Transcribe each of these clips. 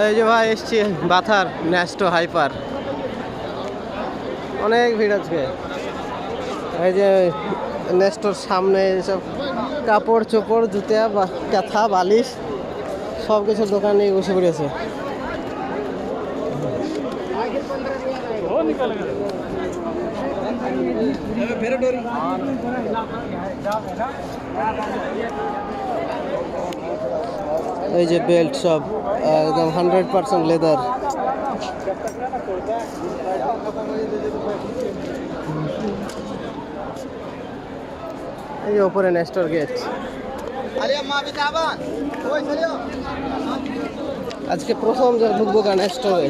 এই যে ভাই এসছি, বাথার, ন্যাস্টো হাইপার। অনেক ভিড় আজকে। এই যে নেস্টোর সামনে সব কাপড় চোপড়, জুতা বা কাঁথা বালিশ সব কিছুর দোকান বসে পড়েছে। এই যে বেল্ট সব, একদম হান্ড্রেড পার্সেন্ট লেদার এই ওপরে নেস্টোর গেট আজকে প্রথম যে ঢুকবো গান স্টোরে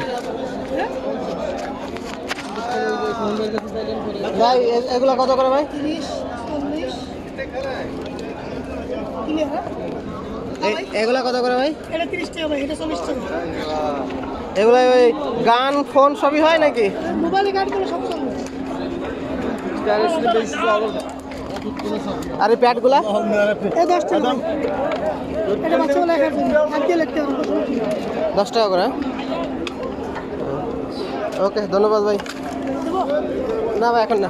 ভাই এগুলো কত করে ভাই? এগুলো কত করে ভাই? এটা টাকা ভাই এটা চল্লিশ টাকা। এগুলো ওই গান ফোন সবই হয় নাকি? মোবাইলে গান করে সব আর এই প্যাডগুলা? এই দশ টাকা। এটা লিখতে হবে টাকা করে? ওকে ধন্যবাদ ভাই। না ভাই এখন না।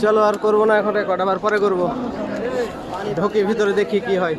চলো আর করব না এখন রেকর্ড আবার পরে করব। ঢোকে ভিতরে দেখি কি হয়।